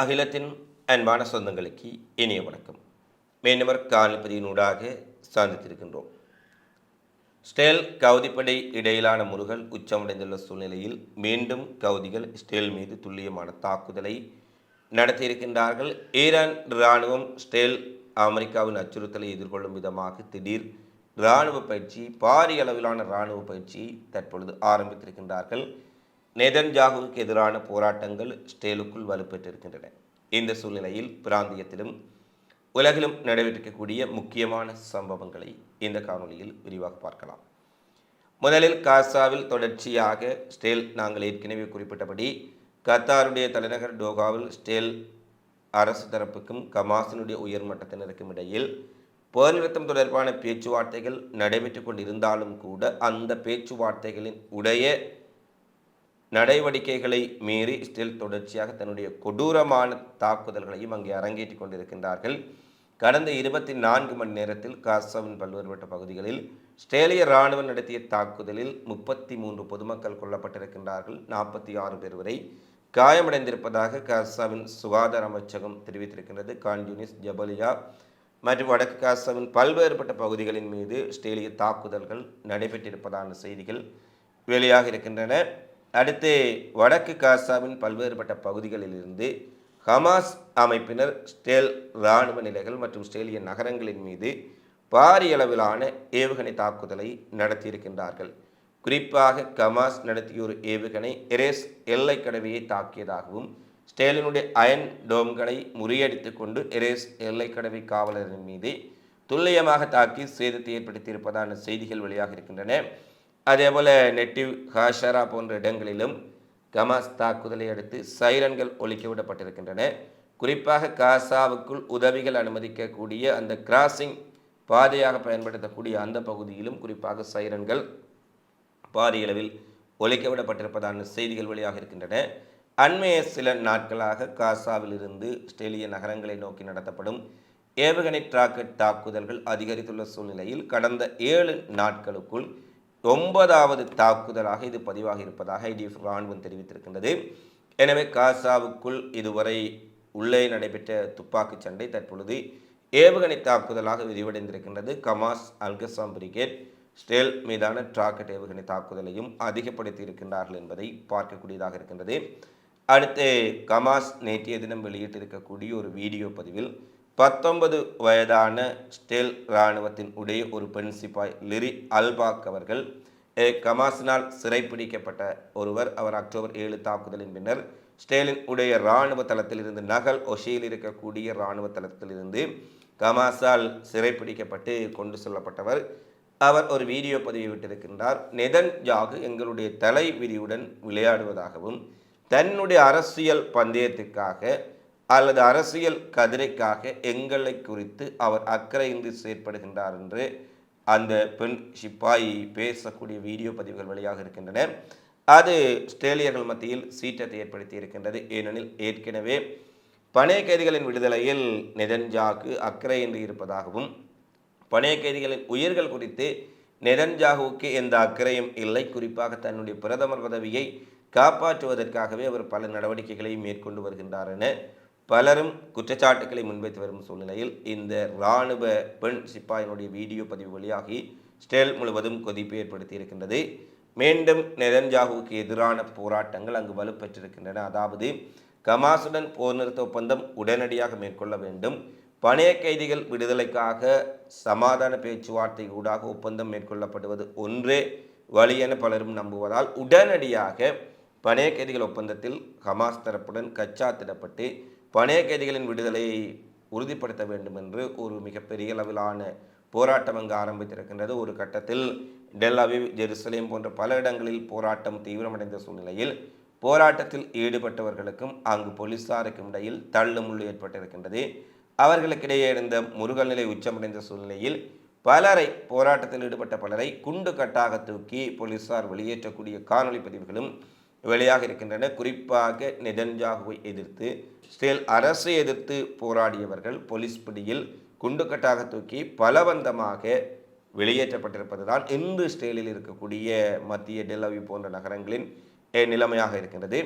அகிலத்தின் அன்பான சொந்தங்களுக்கு இனிய வணக்கம். மீனவர் காலப்பதியினூடாக சந்தித்திருக்கின்றோம். ஸ்டேல் கவுதிப்படை இடையிலான முருகல் உச்சமடைந்துள்ள சூழ்நிலையில் மீண்டும் கவுதிகள் ஸ்டேல் மீது துல்லியமான தாக்குதலை நடத்தியிருக்கின்றார்கள். ஈரான் இராணுவம் ஸ்டேல் அமெரிக்காவின் அச்சுறுத்தலை எதிர்கொள்ளும் விதமாக திடீர் இராணுவ பயிற்சி பாரிய அளவிலான இராணுவ பயிற்சி தற்பொழுது ஆரம்பித்திருக்கின்றார்கள். நேதன்ஜாகுக்கு எதிரான போராட்டங்கள் ஸ்டேலுக்குள் வலுப்பெற்றிருக்கின்றன. இந்த சூழ்நிலையில் பிராந்தியத்திலும் உலகிலும் நடைபெற்றிருக்கக்கூடிய முக்கியமான சம்பவங்களை இந்த காணொலியில் விரிவாக பார்க்கலாம். முதலில் காசாவில் தொடர்ச்சியாக ஸ்டேல் நாங்கள் ஏற்கனவே குறிப்பிட்டபடி கத்தாருடைய தலைநகர் டோகாவில் ஸ்டேல் அரசு தரப்புக்கும் கமாசினுடைய உயர்மட்டத்தினருக்கும் இடையில் போர் நிறுத்தம் தொடர்பான பேச்சுவார்த்தைகள் நடைபெற்று கொண்டிருந்தாலும் கூட அந்த பேச்சுவார்த்தைகளின் உடைய நடவடிக்கைகளை மீறி ஸ்டில் தொடர்ச்சியாக தன்னுடைய கொடூரமான தாக்குதல்களையும் அங்கே அரங்கேற்றி கொண்டிருக்கின்றார்கள். கடந்த இருபத்தி நான்கு மணி நேரத்தில் காசாவின் பல்வேறுபட்ட பகுதிகளில் ஸ்டேலிய இராணுவம் நடத்திய தாக்குதலில் முப்பத்தி மூன்று பொதுமக்கள் கொல்லப்பட்டிருக்கின்றார்கள். நாற்பத்தி ஆறு பேர் வரை காயமடைந்திருப்பதாக காசாவின் சுகாதார அமைச்சகம் தெரிவித்திருக்கின்றது. கான்யூனிஸ் ஜபலியா மற்றும் வடக்கு காசாவின் பல்வேறுபட்ட பகுதிகளின் மீது ஸ்டேலிய தாக்குதல்கள் நடைபெற்றிருப்பதான செய்திகள் வெளியாக இருக்கின்றன அடுத்து வடக்கு காசாவின் பல்வேறுபட்ட பகுதிகளிலிருந்து ஹமாஸ் அமைப்பினர் ஸ்டேல் இராணுவ நிலைகள் மற்றும் ஸ்டேலிய நகரங்களின் மீது பாரிய அளவிலான ஏவுகணை தாக்குதலை நடத்தியிருக்கின்றார்கள். குறிப்பாக கமாஸ் நடத்திய ஒரு ஏவுகணை எரேஸ் எல்லை கடவையை தாக்கியதாகவும் ஸ்டேலினுடைய அயன் டோம்களை முறியடித்து கொண்டு எரேஸ் எல்லை கடவை காவலரின் மீது துல்லியமாக தாக்கி சேதத்தை ஏற்படுத்தியிருப்பதான செய்திகள் வெளியாக இருக்கின்றன அதேபோல் நெட்டிவ் ஹாஷரா போன்ற இடங்களிலும் கமாஸ் தாக்குதலை அடுத்து சைரன்கள் ஒழிக்க விடப்பட்டிருக்கின்றன. குறிப்பாக காசாவுக்குள் உதவிகள் அனுமதிக்கக்கூடிய அந்த கிராசிங் பாதையாக பயன்படுத்தக்கூடிய அந்த பகுதியிலும் குறிப்பாக சைரன்கள் பாரிய அளவில் ஒழிக்க விடப்பட்டிருப்பதான செய்திகள் வெளியாக இருக்கின்றன. அண்மைய சில நாட்களாக காசாவிலிருந்து ஸ்டேலிய நகரங்களை நோக்கி நடத்தப்படும் ஏவுகணை ராக்கெட் தாக்குதல்கள் அதிகரித்துள்ள சூழ்நிலையில் கடந்த ஏழு நாட்களுக்குள் ஒன்பதாவது தாக்குதலாக இது பதிவாக இருப்பதாக ஐடிஎஃப் ராணுவம் தெரிவித்திருக்கின்றது. எனவே காசாவுக்குள் இதுவரை உள்ளே நடைபெற்ற துப்பாக்கிச் சண்டை தற்பொழுது ஏவுகணை தாக்குதலாக விரிவடைந்திருக்கின்றது. கமாஸ் அல்கசாம் பிரிகேட் ஸ்டேல் மீதான டிராக்கெட் ஏவுகணை தாக்குதலையும் அதிகப்படுத்தி இருக்கின்றார்கள் என்பதை பார்க்கக்கூடியதாக இருக்கின்றது. அடுத்து கமாஸ் நேற்றைய தினம் வெளியிட்டிருக்கக்கூடிய ஒரு வீடியோ பதிவில் பத்தொன்பது வயதான ஸ்டேல் இராணுவத்தின் உடைய ஒரு பெண் சிப்பாய் லிரி அல்பாக் அவர்கள் கமாஸினால் சிறைப்பிடிக்கப்பட்ட ஒருவர். அவர் அக்டோபர் ஏழு தாக்குதலின் பின்னர் ஸ்டேலின் உடைய இராணுவ தளத்திலிருந்து நகல் ஒஷியில் இருக்கக்கூடிய இராணுவ தளத்திலிருந்து கமாஸால் சிறைப்பிடிக்கப்பட்டு கொண்டு செல்லப்பட்டவர். அவர் ஒரு வீடியோ பதிவு விட்டிருக்கின்றார். நெதன் ஜாகு எங்களுடைய தலை விதியுடன் விளையாடுவதாகவும் தன்னுடைய அரசியல் பந்தயத்துக்காக அல்லது அரசியல் கதிரைக்காக எங்களை குறித்து அவர் அக்கறையின்றி செயற்படுகின்றார் என்று அந்த பெண் சிப்பாயி பேசக்கூடிய வீடியோ பதிவுகள் வெளியாக இருக்கின்றன. அது ஆஸ்திரேலியர்கள் மத்தியில் சீற்றத்தை ஏற்படுத்தி இருக்கின்றது. ஏனெனில் ஏற்கனவே பணைய கைதிகளின் விடுதலையில் நெதன்ஜாக்கு அக்கறையின்றி இருப்பதாகவும் பணைய கைதிகளின் உயிர்கள் குறித்து நெதன்ஜாகுவுக்கு எந்த அக்கறையும் இல்லை. குறிப்பாக தன்னுடைய பிரதமர் பதவியை காப்பாற்றுவதற்காகவே அவர் பல நடவடிக்கைகளை மேற்கொண்டு வருகின்றார் என பலரும் குற்றச்சாட்டுக்களை முன்வைத்து வரும் சூழ்நிலையில் இந்த இராணுவ பெண் சிப்பாயினுடைய வீடியோ பதிவு வழியாகி ஸ்டேல் முழுவதும் கொதிப்பு ஏற்படுத்தி இருக்கின்றது. மீண்டும் நெதன்ஜாகுவுக்கு எதிரான போராட்டங்கள் அங்கு வலுப்பெற்றிருக்கின்றன. அதாவது கமாசுடன் போர் நிறுத்த ஒப்பந்தம் உடனடியாக மேற்கொள்ள வேண்டும். பணைய கைதிகள் விடுதலைக்காக சமாதான பேச்சுவார்த்தை ஊடாக ஒப்பந்தம் மேற்கொள்ளப்படுவது ஒன்றே வழி என பலரும் நம்புவதால் உடனடியாக பணைய கைதிகள் ஒப்பந்தத்தில் ஹமாஸ் தரப்புடன் கச்சா திடப்பட்டு பணைய கைதிகளின் விடுதலையை உறுதிப்படுத்த வேண்டும் என்று ஒரு மிகப்பெரிய அளவிலான போராட்டம் அங்கு ஆரம்பித்திருக்கின்றது. ஒரு கட்டத்தில் டெல்லாவிவ் ஜெருசலேம் போன்ற பல இடங்களில் போராட்டம் தீவிரமடைந்த சூழ்நிலையில் போராட்டத்தில் ஈடுபட்டவர்களுக்கும் அங்கு போலீசாருக்கும் இடையில் தள்ளுமுள்ளு ஏற்பட்டிருக்கின்றது. அவர்களுக்கிடையே இருந்த முருகல் நிலை உச்சமடைந்த சூழ்நிலையில் பலரை போராட்டத்தில் ஈடுபட்ட பலரை குண்டு கட்டாக தூக்கி போலீசார் வெளியேற்றக்கூடிய காணொளி பதிவுகளும் வெளியாக இருக்கின்றன. குறிப்பாக நெதன்ஜாகுவை எதிர்த்து ஸ்டேல் அரசை எதிர்த்து போராடியவர்கள் போலீஸ் பிடியில் குண்டுக்கட்டாக தூக்கி பலவந்தமாக வெளியேற்றப்பட்டிருப்பது தான் இன்று ஸ்டேலில் இருக்கக்கூடிய மத்திய டெல்லவி போன்ற நகரங்களின் நிலைமையாக இருக்கின்றது.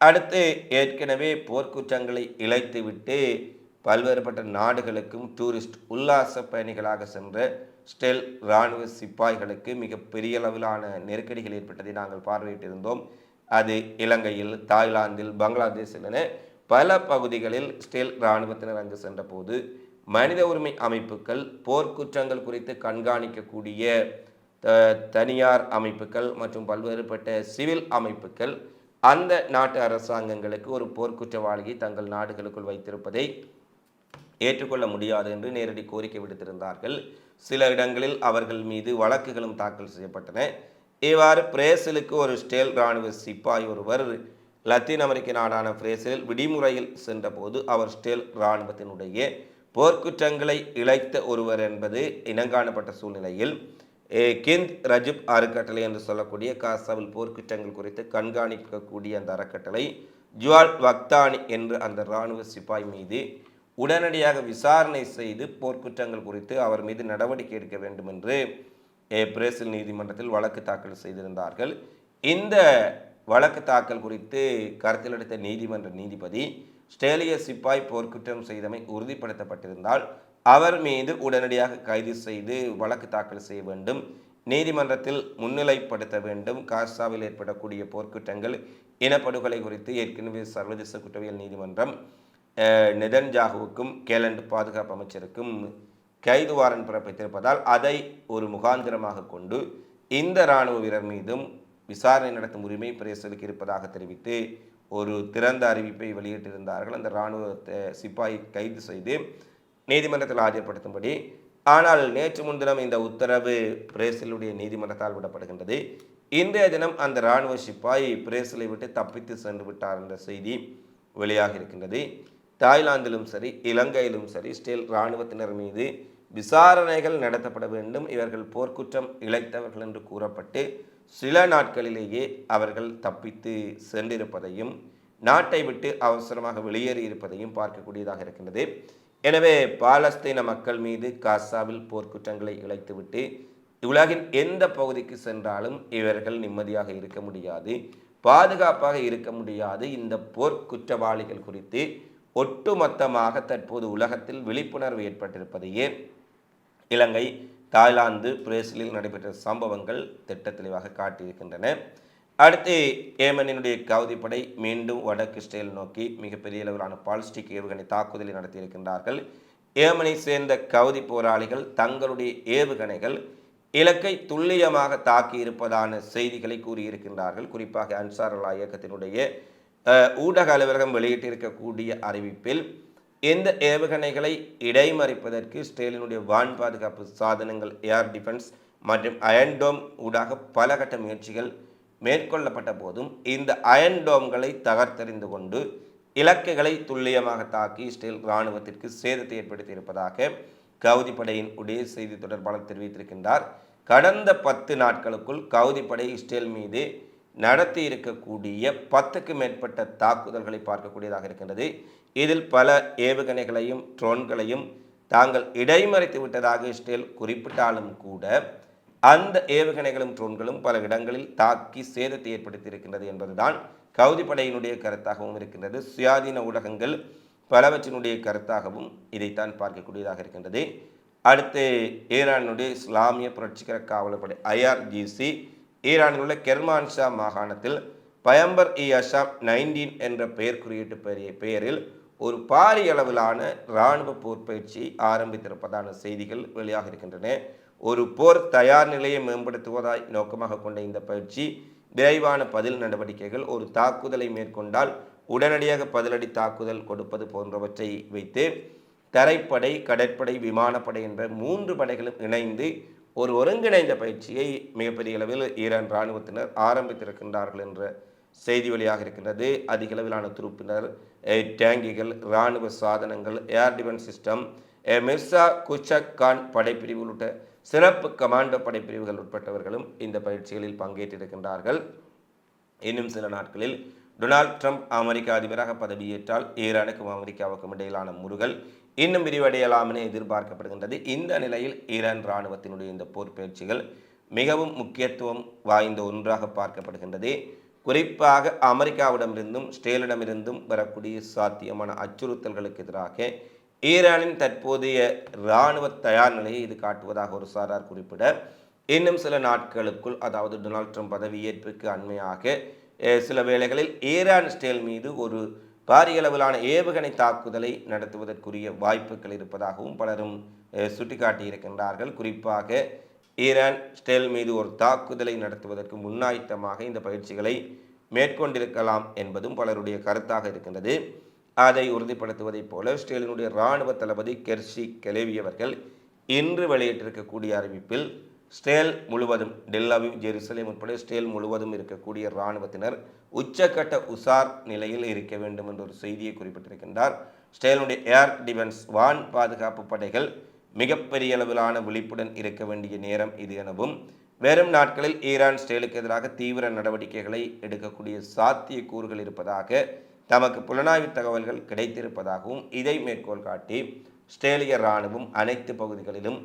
அடுத்து ஏற்கனவே போர்க்குற்றங்களை இழைத்துவிட்டு பல்வேறுபட்ட நாடுகளுக்கும் டூரிஸ்ட் உல்லாச பயணிகளாக சென்ற ஸ்டெல் இராணுவ சிப்பாய்களுக்கு மிக பெரிய அளவிலான நெருக்கடிகள் ஏற்பட்டதை நாங்கள் பார்வையிட்டிருந்தோம். அது இலங்கையில் தாய்லாந்தில் பங்களாதேஷிலன என பல பகுதிகளில் ஸ்டேல் இராணுவத்தினர் அங்கு சென்றபோது மனித உரிமை அமைப்புகள் போர்க்குற்றங்கள் குறித்து கண்காணிக்கக்கூடிய த- தனியார் அமைப்புகள் மற்றும் பல்வேறுபட்ட சிவில் அமைப்புகள் அந்த நாட்டு அரசாங்கங்களுக்கு ஒரு போர்க்குற்றவாளியை தங்கள் நாடுகளுக்குள் வைத்திருப்பதை ஏற்றுக்கொள்ள முடியாது என்று நேரடி கோரிக்கை விடுத்திருந்தார்கள். சில இடங்களில் அவர்கள் மீது வழக்குகளும் தாக்கல் செய்யப்பட்டன. இவ்வாறு பிரேசிலுக்கு ஒரு ஸ்டேல் இராணுவ சிப்பாய் ஒருவர் லத்தீன் அமெரிக்க நாடான பிரேசிலில் விடுமுறையில் சென்றபோது அவர் ஸ்டேல் இராணுவத்தினுடைய போர்க்குற்றங்களை இழைத்த ஒருவர் என்பது இனங்காணப்பட்ட சூழ்நிலையில் கிந்த் ரஜிப் அறக்கட்டளை என்று சொல்லக்கூடிய காசாவில் போர்க்குற்றங்கள் குறித்து கண்காணிக்கக்கூடிய அந்த அறக்கட்டளை ஜுவால் வக்தானி என்று அந்த இராணுவ சிப்பாய் மீது உடனடியாக விசாரணை செய்து போர்க்குற்றங்கள் குறித்து அவர் மீது நடவடிக்கை எடுக்க வேண்டும் என்று பிரேசில் நீதிமன்றத்தில் வழக்கு தாக்கல் செய்திருந்தார்கள். இந்த வழக்கு தாக்கல் குறித்து கருத்தில் எடுத்த நீதிமன்ற நீதிபதி ஸ்டேலிய சிப்பாய் போர்க்குற்றம் செய்தமை உறுதிப்படுத்தப்பட்டிருந்தால் அவர் மீது உடனடியாக கைது செய்து வழக்கு தாக்கல் செய்ய வேண்டும் நீதிமன்றத்தில் முன்னிலைப்படுத்த வேண்டும் காசாவில் ஏற்படக்கூடிய போர்க்குற்றங்கள் இனப்படுகொலை குறித்து ஏற்கனவே சர்வதேச குற்றவியல் நீதிமன்றம் அஹ், நெதன்ஜாகுவுக்கும் கேலண்ட் பாதுகாப்பு அமைச்சருக்கும் கைது வாரன் பிறப்பித்திருப்பதால் அதை ஒரு முகாந்திரமாக கொண்டு இந்த இராணுவ வீரர் மீதும் விசாரணை நடத்தும் உரிமை பிரேசலுக்கு இருப்பதாக தெரிவித்து ஒரு திறந்த அறிவிப்பை வெளியிட்டிருந்தார்கள். அந்த இராணுவ சிப்பாய் சிப்பாயை கைது செய்து நீதிமன்றத்தில் ஆஜர்படுத்தும்படி. ஆனால் நேற்று முன்தினம் இந்த உத்தரவு பிரேசிலுடைய நீதிமன்றத்தால் விடப்படுகின்றது. இன்றைய தினம் அந்த இராணுவ சிப்பாய் பிரேசிலை விட்டு தப்பித்து சென்று விட்டார் என்ற செய்தி வெளியாக இருக்கின்றது தாய்லாந்திலும் சரி இலங்கையிலும் சரி ஸ்டேல் இராணுவத்தினர் மீது விசாரணைகள் நடத்தப்பட வேண்டும். இவர்கள் போர்க்குற்றம் இழைத்தவர்கள் என்று கூறப்பட்டு சில நாட்களிலேயே அவர்கள் தப்பித்து சென்றிருப்பதையும் நாட்டை விட்டு அவசரமாக வெளியேறி இருப்பதையும் பார்க்கக்கூடியதாக இருக்கின்றது. எனவே பாலஸ்தீன மக்கள் மீது காசாவில் போர்க்குற்றங்களை இழைத்துவிட்டு உலகின் எந்த பகுதிக்கு சென்றாலும் இவர்கள் நிம்மதியாக இருக்க முடியாது பாதுகாப்பாக இருக்க முடியாது. இந்த போர்க்குற்றவாளிகள் குறித்து ஒட்டுமொத்தமாக தற்போது உலகத்தில் விழிப்புணர்வு ஏற்பட்டிருப்பதையே இலங்கை தாய்லாந்து பிரேசிலில் நடைபெற்ற சம்பவங்கள் திட்ட தெளிவாக காட்டியிருக்கின்றன. அடுத்து ஏமனினுடைய கவுதிப்படை மீண்டும் வடக்கு இஸ்ரேல் நோக்கி மிகப்பெரிய அளவிலான பாலிஸ்டிக் ஏவுகணை தாக்குதலை நடத்தியிருக்கின்றார்கள். ஏமனை சேர்ந்த கவுதி போராளிகள் தங்களுடைய ஏவுகணைகள் இலக்கை துல்லியமாக தாக்கியிருப்பதான செய்திகளை கூறியிருக்கின்றார்கள். குறிப்பாக அன்சாரல்லா இயக்கத்தினுடைய ஊடக அலுவலகம் வெளியிட்டிருக்கக்கூடிய அறிவிப்பில் இந்த ஏவுகணைகளை இடைமறிப்பதற்கு இஸ்ரேலினுடைய வான் பாதுகாப்பு சாதனங்கள் ஏர் டிஃபென்ஸ் மற்றும் அயன்டோம் ஊடாக பல கட்ட முயற்சிகள் மேற்கொள்ளப்பட்ட போதும் இந்த அயன்டோம்களை தகர்த்தெறிந்து கொண்டு இலக்குகளை துல்லியமாக தாக்கி இஸ்ரேல் இராணுவத்திற்கு சேதத்தை ஏற்படுத்தியிருப்பதாக கவுதி படையின் உடைய செய்தி தொடர்பாளர் தெரிவித்திருக்கின்றார். கடந்த பத்து நாட்களுக்குள் கவுதி படை இஸ்ரேல் மீது நடத்தி இருக்கக்கூடிய பத்துக்கு மேற்பட்ட தாக்குதல்களை பார்க்கக்கூடியதாக இருக்கின்றது. இதில் பல ஏவுகணைகளையும் ட்ரோன்களையும் தாங்கள் இடைமறைத்து விட்டதாக இஸ்ரேல் குறிப்பிட்டாலும் கூட அந்த ஏவுகணைகளும் ட்ரோன்களும் பல இடங்களில் தாக்கி சேதத்தை ஏற்படுத்தி இருக்கின்றது என்பதுதான் கவுதி படையினுடைய கருத்தாகவும் இருக்கின்றது. சுயாதீன ஊடகங்கள் பலவற்றினுடைய கருத்தாகவும் இதைத்தான் பார்க்கக்கூடியதாக இருக்கின்றது. அடுத்து ஈரானுடைய இஸ்லாமிய புரட்சிகர காவலப்படை ஐஆர்ஜிசி ஈரானில் உள்ள கெர்மான்ஷா மாகாணத்தில் பயம்பர் இ அசாம் நைன்டீன் என்ற பெயர் குறியீட்டு பெரிய பெயரில் ஒரு பாரிய அளவிலான இராணுவ போர் பயிற்சி ஆரம்பித்திருப்பதான செய்திகள் வெளியாக இருக்கின்றன. ஒரு போர் தயார் நிலையை மேம்படுத்துவதாய் நோக்கமாக கொண்ட இந்த பயிற்சி விரைவான பதில் நடவடிக்கைகள் ஒரு தாக்குதலை மேற்கொண்டால் உடனடியாக பதிலடி தாக்குதல் கொடுப்பது போன்றவற்றை வைத்து தரைப்படை கடற்படை விமானப்படை என்ற மூன்று படைகளும் இணைந்து ஒரு ஒருங்கிணைந்த பயிற்சியை மிகப்பெரிய அளவில் ஈரான் இராணுவத்தினர் ஆரம்பித்திருக்கின்றார்கள் என்ற செய்தி வெளியாக இருக்கின்றது. அதிக அளவிலான துருப்பினர் டேங்கிகள் இராணுவ சாதனங்கள் air defence system Mirza Kuchak Khan படைப்பிரிவு உள்ளிட்ட சிறப்பு கமாண்டோ படைப்பிரிவுகள் உட்பட்டவர்களும் இந்த பயிற்சிகளில் பங்கேற்றிருக்கின்றார்கள். இன்னும் சில நாட்களில் டொனால்ட் ட்ரம்ப் அமெரிக்க அதிபராக பதவியேற்றால் ஈரானுக்கும் அமெரிக்காவுக்கும் இடையிலான முருகல் இன்னும் விரிவடையலாம் என எதிர்பார்க்கப்படுகின்றது. இந்த நிலையில் ஈரான் இராணுவத்தினுடைய இந்த போர் பயிற்சிகள் மிகவும் முக்கியத்துவம் வாய்ந்த ஒன்றாக பார்க்கப்படுகின்றது. குறிப்பாக அமெரிக்காவிடமிருந்தும் ஸ்டேலிடமிருந்தும் வரக்கூடிய சாத்தியமான அச்சுறுத்தல்களுக்கு எதிராக ஈரானின் தற்போதைய இராணுவ தயார் நிலையை இது காட்டுவதாக ஒரு சாரார் குறிப்பிட இன்னும் சில நாட்களுக்குள் அதாவது டொனால்ட் ட்ரம்ப் பதவியேற்புக்கு அண்மையாக சில வேளைகளில் ஈரான் ஸ்டேல் மீது ஒரு பாரிய அளவிலான ஏவுகணை தாக்குதலை நடத்துவதற்குரிய வாய்ப்புகள் இருப்பதாகவும் பலரும் சுட்டிக்காட்டியிருக்கின்றார்கள். குறிப்பாக ஈரான் ஸ்டேல் மீது ஒரு தாக்குதலை நடத்துவதற்கு முன்னாயத்தமாக இந்த பயிற்சிகளை மேற்கொண்டிருக்கலாம் என்பதும் பலருடைய கருத்தாக இருக்கின்றது. அதை உறுதிப்படுத்துவதைப் போல ஸ்டேலினுடைய இராணுவ தளபதி கெர்ஷி கெலேவி அவர்கள் இன்று வெளியிட்டிருக்கக்கூடிய அறிவிப்பில் ஸ்டேல் முழுவதும் டெல்லாவிவ் ஜெருசலேம் உட்பட ஸ்டேல் முழுவதும் இருக்கக்கூடிய இராணுவத்தினர் உச்சக்கட்ட உசார் நிலையில் இருக்க வேண்டும் என்ற ஒரு செய்தியை குறிப்பிட்டிருக்கின்றார். ஸ்டேலுடைய ஏர் டிஃபென்ஸ் வான் பாதுகாப்பு படைகள் மிகப்பெரிய அளவிலான விழிப்புடன் இருக்க வேண்டிய நேரம் இது எனவும் வெறும் நாட்களில் ஈரான் ஸ்டேலுக்கு எதிராக தீவிர நடவடிக்கைகளை எடுக்கக்கூடிய சாத்தியக்கூறுகள் இருப்பதாக தமக்கு புலனாய்வு தகவல்கள் கிடைத்திருப்பதாகவும் இதை மேற்கோள் காட்டி ஸ்டேலிய இராணுவம் அனைத்து பகுதிகளிலும்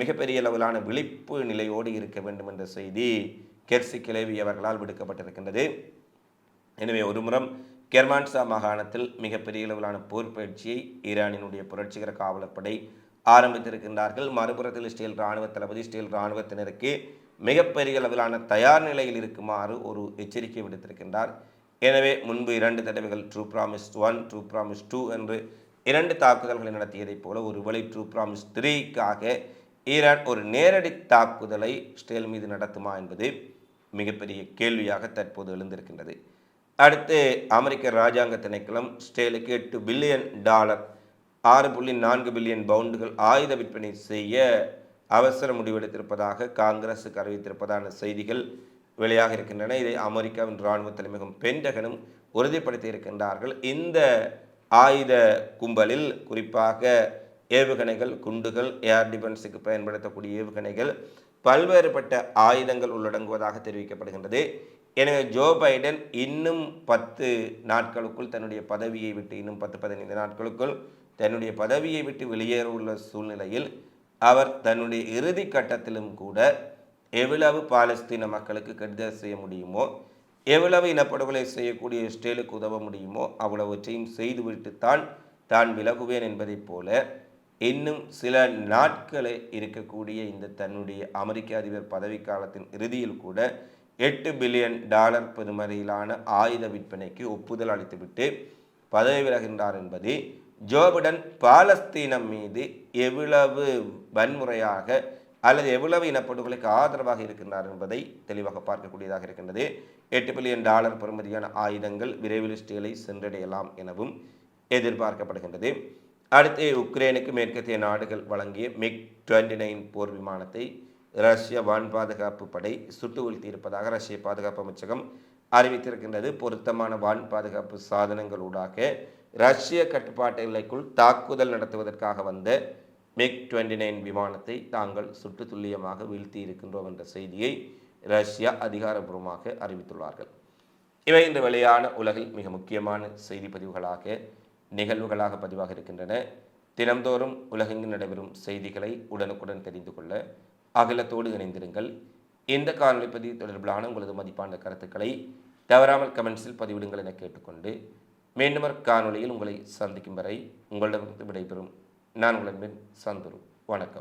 மிகப்பெரிய அளவிலான விழிப்பு நிலையோடு இருக்க வேண்டும் என்ற செய்தி கெர்சி கிளவி அவர்களால் விடுக்கப்பட்டிருக்கின்றது. எனவே ஒருமுறம் கெர்மான்சா மாகாணத்தில் மிகப்பெரிய அளவிலான போர் பயிற்சியை ஈரானினுடைய புரட்சிகர காவலர் படை ஆரம்பித்திருக்கின்றார்கள். மறுபுறத்தில் ஸ்டீல் இராணுவ தளபதி ஸ்டீல் இராணுவத்தினருக்கு மிகப்பெரிய அளவிலான தயார் நிலையில் இருக்குமாறு ஒரு எச்சரிக்கை விடுத்திருக்கின்றார். எனவே முன்பு இரண்டு தடவைகள் true promise one true promise two என்று இரண்டு தாக்குதல்களை நடத்தியதைப் போல ஒருவேளை ட்ரூ ப்ராமிஸ் த்ரீக்காக ஈரான் ஒரு நேரடி தாக்குதலை ஸ்டேல் மீது நடத்துமா என்பது மிகப்பெரிய கேள்வியாக தற்போது எழுந்திருக்கின்றது. அடுத்து அமெரிக்க ராஜாங்க திணைக்களம் ஸ்டேலுக்கு எட்டு பில்லியன் டாலர் ஆறு புள்ளி நான்கு பில்லியன் பவுண்டுகள் ஆயுத விற்பனை செய்ய அவசர முடிவெடுத்திருப்பதாக காங்கிரஸுக்கு அறிவித்திருப்பதான செய்திகள் வெளியாக இருக்கின்றன. இதை அமெரிக்காவின் இராணுவ தலைமையகம் பென்டகனும் உறுதிப்படுத்தி இருக்கின்றார்கள். இந்த ஆயுத கும்பலில் குறிப்பாக ஏவுகணைகள் குண்டுகள் ஏர் டிஃபென்ஸுக்கு பயன்படுத்தக்கூடிய ஏவுகணைகள் பல்வேறுபட்ட ஆயுதங்கள் உள்ளடங்குவதாக தெரிவிக்கப்படுகின்றது. எனவே ஜோ பைடன் இன்னும் பத்து நாட்களுக்குள் தன்னுடைய பதவியை விட்டு இன்னும் பத்து பதினைந்து நாட்களுக்குள் தன்னுடைய பதவியை விட்டு வெளியேற உள்ள சூழ்நிலையில் அவர் தன்னுடைய இறுதி கட்டத்திலும் கூட எவ்வளவு பாலஸ்தீன மக்களுக்கு கெடுதல் செய்ய முடியுமோ எவ்வளவு இனப்படுகொலை செய்யக்கூடிய இஸ்ரேலுக்கு உதவ முடியுமோ அவ்வளவற்றையும் செய்துவிட்டுத்தான் தான் விலகுவேன் என்பதைப் போல இன்னும் சில நாட்களே இருக்கக்கூடிய இந்த தன்னுடைய அமெரிக்க அதிபர் பதவிக்காலத்தின் இறுதியில் கூட எட்டு பில்லியன் டாலர் பெறுமதியிலான ஆயுத விற்பனைக்கு ஒப்புதல் அளித்துவிட்டு பதவி விலகின்றார் என்பது ஜோபிடன் பாலஸ்தீனம் மீது எவ்வளவு வன்முறையாக அல்லது எவ்வளவு இனப்படுகொலைக்கு ஆதரவாக இருக்கின்றார் என்பதை தெளிவாக பார்க்கக்கூடியதாக இருக்கின்றது. எட்டு பில்லியன் டாலர் பெறுமதியான ஆயுதங்கள் விரைவில் ஸ்டீலை சென்றடையலாம் எனவும் எதிர்பார்க்கப்படுகின்றது. அடுத்து உக்ரைனுக்கு மேற்கத்திய நாடுகள் வழங்கிய மிக் டுவெண்ட்டி நைன் போர் விமானத்தை ரஷ்ய வான் பாதுகாப்பு படை சுட்டு வீழ்த்தியிருப்பதாக ரஷ்ய பாதுகாப்பு அமைச்சகம் அறிவித்திருக்கின்றது. பொருத்தமான வான் பாதுகாப்பு சாதனங்களூடாக ரஷ்ய கட்டுப்பாட்டு எல்லைக்குள் தாக்குதல் நடத்துவதற்காக வந்த மிக் டுவெண்ட்டி நைன் விமானத்தை தாங்கள் சுட்டு துல்லியமாக வீழ்த்தி இருக்கின்றோம் என்ற செய்தியை ரஷ்யா அதிகாரபூர்வமாக அறிவித்துள்ளார்கள். இவை இந்த வெளியான உலகில் மிக முக்கியமான செய்தி பதிவுகளாக நிகழ்வுகளாக பதிவாக இருக்கின்றன. தினம்தோறும் உலகெங்கு நடைபெறும் செய்திகளை உடனுக்குடன் தெரிந்து கொள்ள அகிலத்தோடு இணைந்திருங்கள். இந்த காணொளி பதிவு தொடர்பிலான உங்களது மதிப்பான கருத்துக்களை தவறாமல் கமெண்ட்ஸில் பதிவிடுங்கள் என கேட்டுக்கொண்டு மீண்டும் ஒரு காணொளியில் உங்களை சந்திக்கும் வரை உங்களிடமிருந்து விடைபெறும். நான் உங்களின் சந்துரு. வணக்கம்.